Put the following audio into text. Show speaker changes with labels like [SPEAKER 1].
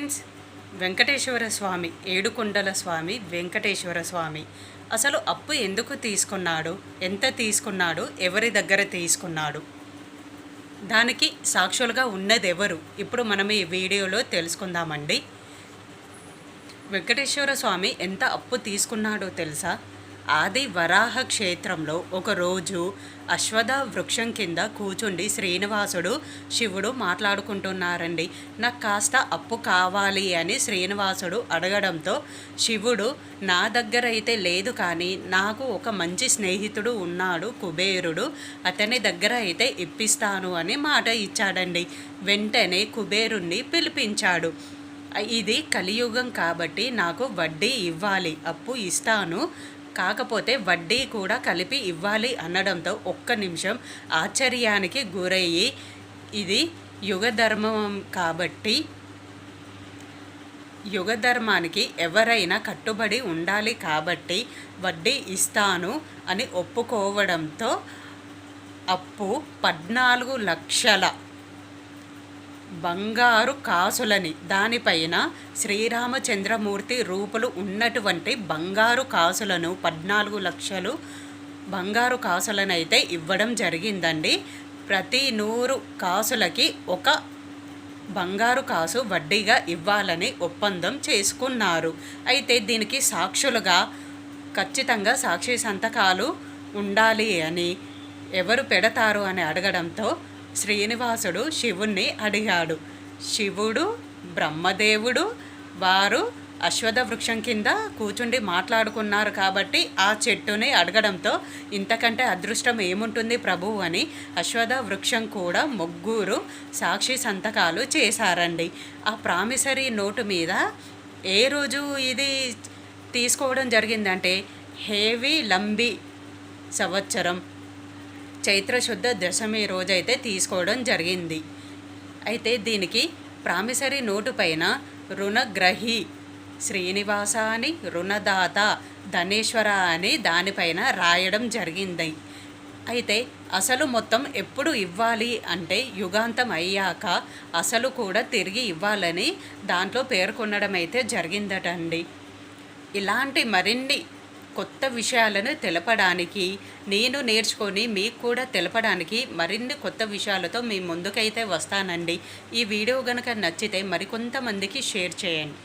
[SPEAKER 1] Friends Venkateswara స్వామి ఏడుకొండల స్వామి వెంకటేశ్వర స్వామి. అసలు అప్పు ఎందుకు తీసుకున్నాడు? ఎంత తీసుకున్నాడు? ఎవరి దగ్గర తీసుకున్నాడు? దానికి సాక్షులుగా ఉన్నది ఎవరు ఇప్పుడు మనం ఈ వీడియోలో తెలుసుకుందామండి. వెంకటేశ్వర స్వామి ఎంత అప్పు తీసుకున్నాడో తెలుసా? ఆది వరాహ క్షేత్రంలో ఒకరోజు అశ్వథ వృక్షం కింద కూర్చుండి శ్రీనివాసుడు శివుడు మాట్లాడుకుంటున్నారండి. నాకు కాస్త అప్పు కావాలి అని శ్రీనివాసుడు అడగడంతో శివుడు నా దగ్గర అయితే లేదు కానీ నాకు ఒక మంచి స్నేహితుడు ఉన్నాడు కుబేరుడు. అతని దగ్గర అయితే ఇప్పిస్తాను అని మాట ఇచ్చాడండి. వెంటనే కుబేరుణ్ణి పిలిపించాడు. ఇది కలియుగం కాబట్టి నాకు వడ్డీ ఇవ్వాలి అప్పు ఇస్తాను. కాకపోతే వడ్డీ కూడా కలిపి ఇవ్వాలి అనడంతో ఒక్క నిమిషం ఆశ్చర్యానికి గురయ్యి ఇది యుగధర్మం కాబట్టి యుగధర్మానికి ఎవరైనా కట్టుబడి ఉండాలి కాబట్టి వడ్డీ ఇస్తాను అని ఒప్పుకోవడంతో అప్పు పద్నాలుగు లక్షల బంగారు కాసులని. దానిపైన శ్రీరామచంద్రమూర్తి రూపులు ఉన్నటువంటి బంగారు కాసులను పద్నాలుగు లక్షలు బంగారు కాసులనైతే అయితే ఇవ్వడం జరిగిందండి. ప్రతి నూరు కాసులకి ఒక బంగారు కాసు వడ్డీగా ఇవ్వాలని ఒప్పందం చేసుకున్నారు. అయితే దీనికి సాక్షులుగా ఖచ్చితంగా సాక్షి సంతకాలు ఉండాలి అని ఎవరు పెడతారు అని అడగడంతో శ్రీనివాసుడు శివుణ్ణి అడిగాడు. శివుడు బ్రహ్మదేవుడు వారు అశ్వథ వృక్షం కింద కూర్చుండి మాట్లాడుకున్నారు కాబట్టి ఆ చెట్టుని అడగడంతో ఇంతకంటే అదృష్టం ఏముంటుంది ప్రభు అని అశ్వథ వృక్షం కూడా ముగ్గురు సాక్షి సంతకాలు చేశారండి. ఆ ప్రామిసరీ నోటు మీద ఏ రోజు ఇది తీసుకోవడం జరిగిందంటే హేవీ లంబి సంవత్సరం చైత్రశుద్ధ దశమి రోజైతే తీసుకోవడం జరిగింది. అయితే దీనికి ప్రామిసరీ నోటు పైన రుణగ్రహి శ్రీనివాస అని రుణదాత ధనేశ్వర అని దానిపైన రాయడం జరిగింది. అయితే అసలు మొత్తం ఎప్పుడు ఇవ్వాలి అంటే యుగాంతం అయ్యాక అసలు కూడా తిరిగి ఇవ్వాలని దాంట్లో పేర్కొనడం అయితే జరిగిందటండి. ఇలాంటి మరిన్ని కొత్త విషయాలను తెలపడానికి నేను నేర్చుకొని మీకు కూడా తెలపడానికి మరిన్ని కొత్త విషయాలతో మీ ముందుకైతే వస్తానండి. ఈ వీడియో కనుక నచ్చితే మరికొంతమందికి షేర్ చేయండి.